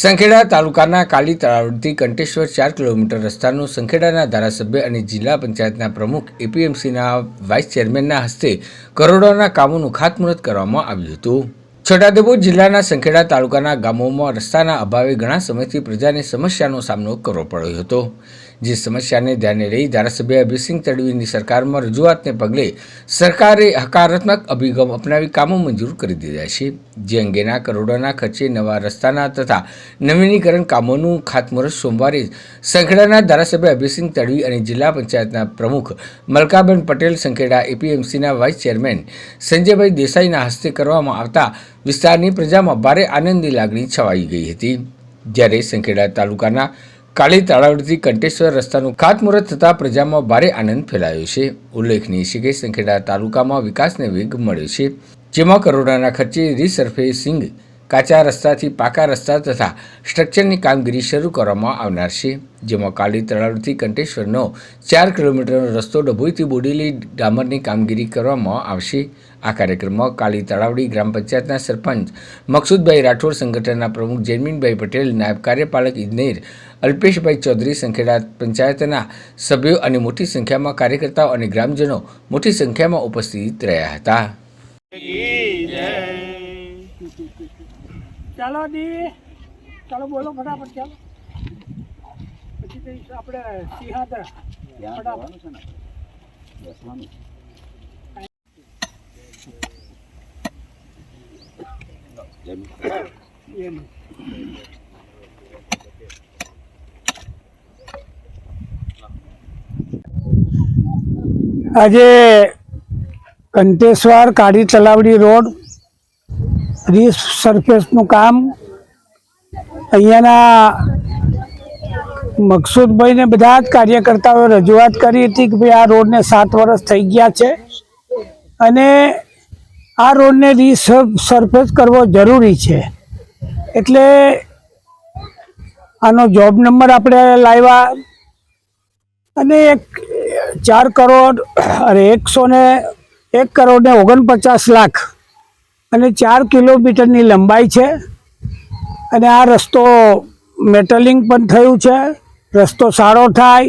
સંખેડા તાલુકાના કાલી તળાવથી કંટેશ્વર ચાર કિલોમીટર રસ્તાનું સંખેડાના ધારાસભ્ય અને જિલ્લા પંચાયતના પ્રમુખ એપીએમસીના વાઇસ ચેરમેનના હસ્તે કરોડોના કામોનું ખાતમુહૂર્ત કરવામાં આવ્યું હતું. છોટાઉદેપુર જિલ્લાના સંખેડા તાલુકાના ગામોમાં રસ્તાના અભાવે ઘણા સમયથી પ્રજાને સમસ્યાનો સામનો કરવો પડ્યો હતો. જે સમસ્યાને ધ્યાને લઈ ધારાસભ્ય અભિસિંહ તડવીની સરકારમાં રજૂઆતને પગલે સરકારે હકારાત્મક અભિગમ અપનાવી કામો મંજૂર કરી દીધા છે. જે અંગેના કરોડોના ખર્ચે નવા રસ્તાના તથા નવીનીકરણ કામોનું ખાતમુહૂર્ત સોમવારે સંખેડાના ધારાસભ્ય અભિસિંહ તડવી અને જિલ્લા પંચાયતના પ્રમુખ મલકાબેન પટેલ સંખેડા એપીએમસીના વાઇસ ચેરમેન સંજયભાઈ દેસાઈના હસ્તે કરવામાં આવતા વિસ્તારની પ્રજામાં ભારે આનંદની લાગણી છવાઈ ગઈ હતી. જ્યારે સંખેડા તાલુકાના કાળી તળાવડથી કંટેશ્વર રસ્તાનું ખાતમુહૂર્ત થતાં પ્રજામાં ભારે આનંદ ફેલાયો છે. ઉલ્લેખનીય છે કે સંખેડા તાલુકામાં વિકાસને વેગ મળ્યો છે, જેમાં કરોડોના ખર્ચે રીસર્ફેસિંગ કાચા રસ્તાથી પાકા રસ્તા તથા સ્ટ્રક્ચરની કામગીરી શરૂ કરવામાં આવનાર છે, જેમાં કાળી તળાવથી કંટેશ્વરનો ચાર કિલોમીટરનો રસ્તો ડભોઈથી બોડેલી ડામરની કામગીરી કરવામાં આવશે. આ કાર્યક્રમમાં કાલી તળાવડી ગ્રામ પંચાયતના સરપંચ મકસુદભાઈ રાઠોડ સંગઠનના પ્રમુખ જૈમીનભાઈ પટેલ નાયબ કાર્યપાલક ઇજનેર અલ્પેશભાઈ ચૌધરી સંખેડા પંચાયતના સભ્યો અને મોટી સંખ્યામાં કાર્યકર્તાઓ અને ગ્રામજનો મોટી સંખ્યામાં ઉપસ્થિત રહ્યા હતા. ચાલો દી. ચાલો બોલો ફટાફટ ચાલો. પછી આપણે સિંહાદર ફટાફટ. એમ. આજે કંટેશ્વર કાળી તલાવડી રોડ રીસર્ફેસનું કામ અહીંયાના મકસુદભાઈને બધા જ કાર્યકર્તાઓએ રજૂઆત કરી હતી કે ભાઈ આ રોડને સાત વર્ષ થઈ ગયા છે અને આ રોડને રીસર્ફેસ કરવો જરૂરી છે. એટલે આનો જોબ નંબર આપણે લાવ્યા. અને એક, ચાર કરોડ, અરે એકસો ને એક કરોડ ને ઓગણપચાસ લાખ. અને ચાર કિલોમીટરની લંબાઈ છે. અને આ રસ્તો મેટલિંગ પણ થયું છે. રસ્તો સારો થાય.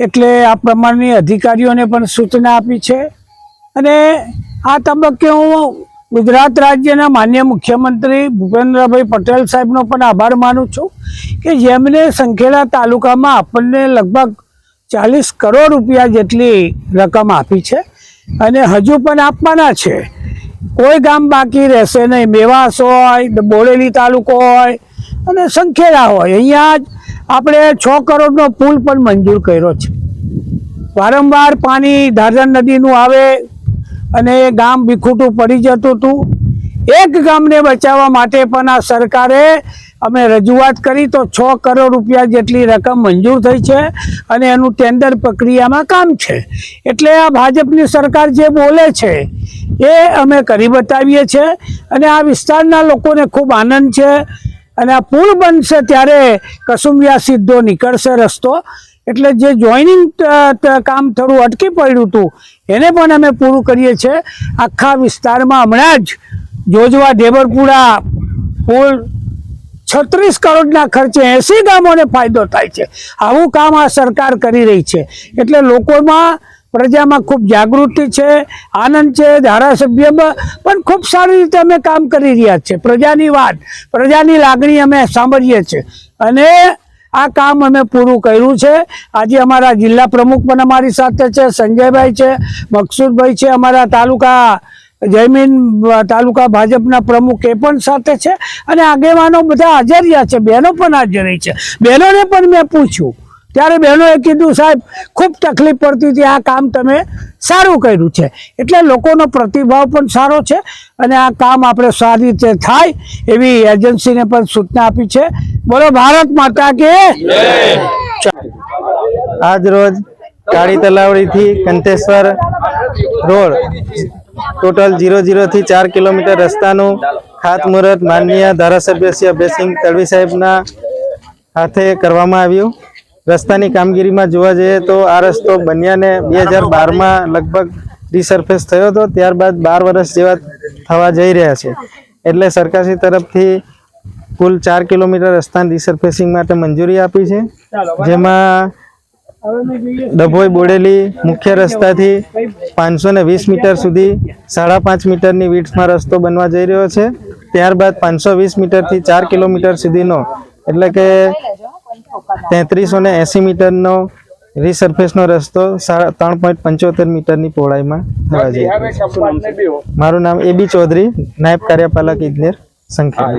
એટલે આ પ્રમાણની અધિકારીઓને પણ સૂચના આપી છે. અને આ તબક્કે હું ગુજરાત રાજ્યના માન્ય મુખ્યમંત્રી ભૂપેન્દ્રભાઈ પટેલ સાહેબનો પણ આભાર માનું છું કે જેમણે સંખેડા તાલુકામાં આપણને લગભગ ચાલીસ કરોડ રૂપિયા જેટલી રકમ આપી છે અને હજુ પણ આપવાના છે. કોઈ ગામ બાકી રહેશે નહીં. મેવાસ હોય, બોડેલી તાલુકો હોય અને સંખેડા હોય. અહીંયા જ આપણે છ કરોડનો પુલ પણ મંજૂર કર્યો છે. વારંવાર પાણી ધારધર નદીનું આવે અને એ ગામ વિખૂટું પડી જતું હતું. એક ગામને બચાવવા માટે પણ આ સરકારે અમે રજૂઆત કરી તો છ કરોડ રૂપિયા જેટલી રકમ મંજૂર થઈ છે અને એનું ટેન્ડર પ્રક્રિયામાં કામ છે. એટલે આ ભાજપની સરકાર જે બોલે છે એ અમે કરી બતાવીએ છીએ અને આ વિસ્તારના લોકોને ખૂબ આનંદ છે અને આ પુલ બનશે ત્યારે કસુંબિયા સીધો નીકળશે રસ્તો. એટલે જે જોઈનિંગ કામ થોડું અટકી પડ્યું હતું, એને પણ અમે પૂરું કરીએ છીએ. આખા વિસ્તારમાં હમણાં જ જોજવા ઢેબરપુરા પુલ છત્રીસ કરોડના ખર્ચે એસી ગામોને ફાયદો થાય છે. આવું કામ આ સરકાર કરી રહી છે. એટલે લોકોમાં પ્રજામાં ખૂબ જાગૃતિ છે, આનંદ છે ધારાસભ્યમાં પણ ખૂબ સારી રીતે અમે કામ કરી રહ્યા છીએ. પ્રજાની વાત, પ્રજાની લાગણી અમે સાંભળીએ છીએ. અને આ કામ અમે પૂરું કર્યું છે. આજે અમારા જિલ્લા પ્રમુખ પણ અમારી સાથે છે, સંજયભાઈ છે, મકસુદભાઈ છે, અમારા તાલુકા જયમીન, તાલુકા ભાજપના પ્રમુખ એ પણ સાથે છે. અને આગેવાનો બધા હાજર છે, બહેનો પણ હાજર છે. બહેનોને પણ મેં પૂછ્યું ત્યારે બહેનોએ કીધું, સાહેબ, ખૂબ તકલીફ પડતી હતી, આ કામ તમે સારું કર્યું છે. એટલે લોકોનો પ્રતિભાવ પણ સારો છે અને આ કામ આપણે સારી રીતે થાય એવી એજન્સીને પણ સૂચના આપી છે. બોલો, ભારત માતા કે આજ રોજ કાળી તલાવડીથી કંતેશ્વર રોડ, ટોટલ જીરો જીરોથી ચાર કિલોમીટર રસ્તાનું ખાતમુહૂર્ત માનનીય ધારાસભ્ય શ્રી અભયસિંહ તડવી સાહેબના હાથે કરવામાં આવ્યું. રસ્તાની કામગીરીમાં જોવા જઈએ તો આ રસ્તો બન્યાને બે હજાર બારમાં લગભગ રિસર્ફેસ થયો હતો. ત્યારબાદ બાર વર્ષ જેવા થવા જઈ રહ્યા છે. એટલે સરકારશ્રી તરફથી કુલ ચાર કિલોમીટર રસ્તાની રિસર્ફેસિંગ માટે મંજૂરી આપી છે. જેમાં ડભોઈ બોડેલી મુખ્ય રસ્તાથી પાંચસો ને વીસ મીટર સુધી સાડા પાંચ મીટરની વીડ્થમાં રસ્તો બનવા જઈ રહ્યો છે. ત્યારબાદ પાંચસો વીસ મીટરથી ચાર કિલોમીટર સુધીનો. એટલે કે તેત્રીસો ને એંસી મીટરનો રીસર્ફેસનો રસ્તો સાડા ત્રણ પોઈન્ટ પંચોતેર મીટરની પહોળાઈમાં થવા જઈ મારું નામ એ બી ચૌધરી નાયબ કાર્યપાલક ઇજનેર સંખ્યા.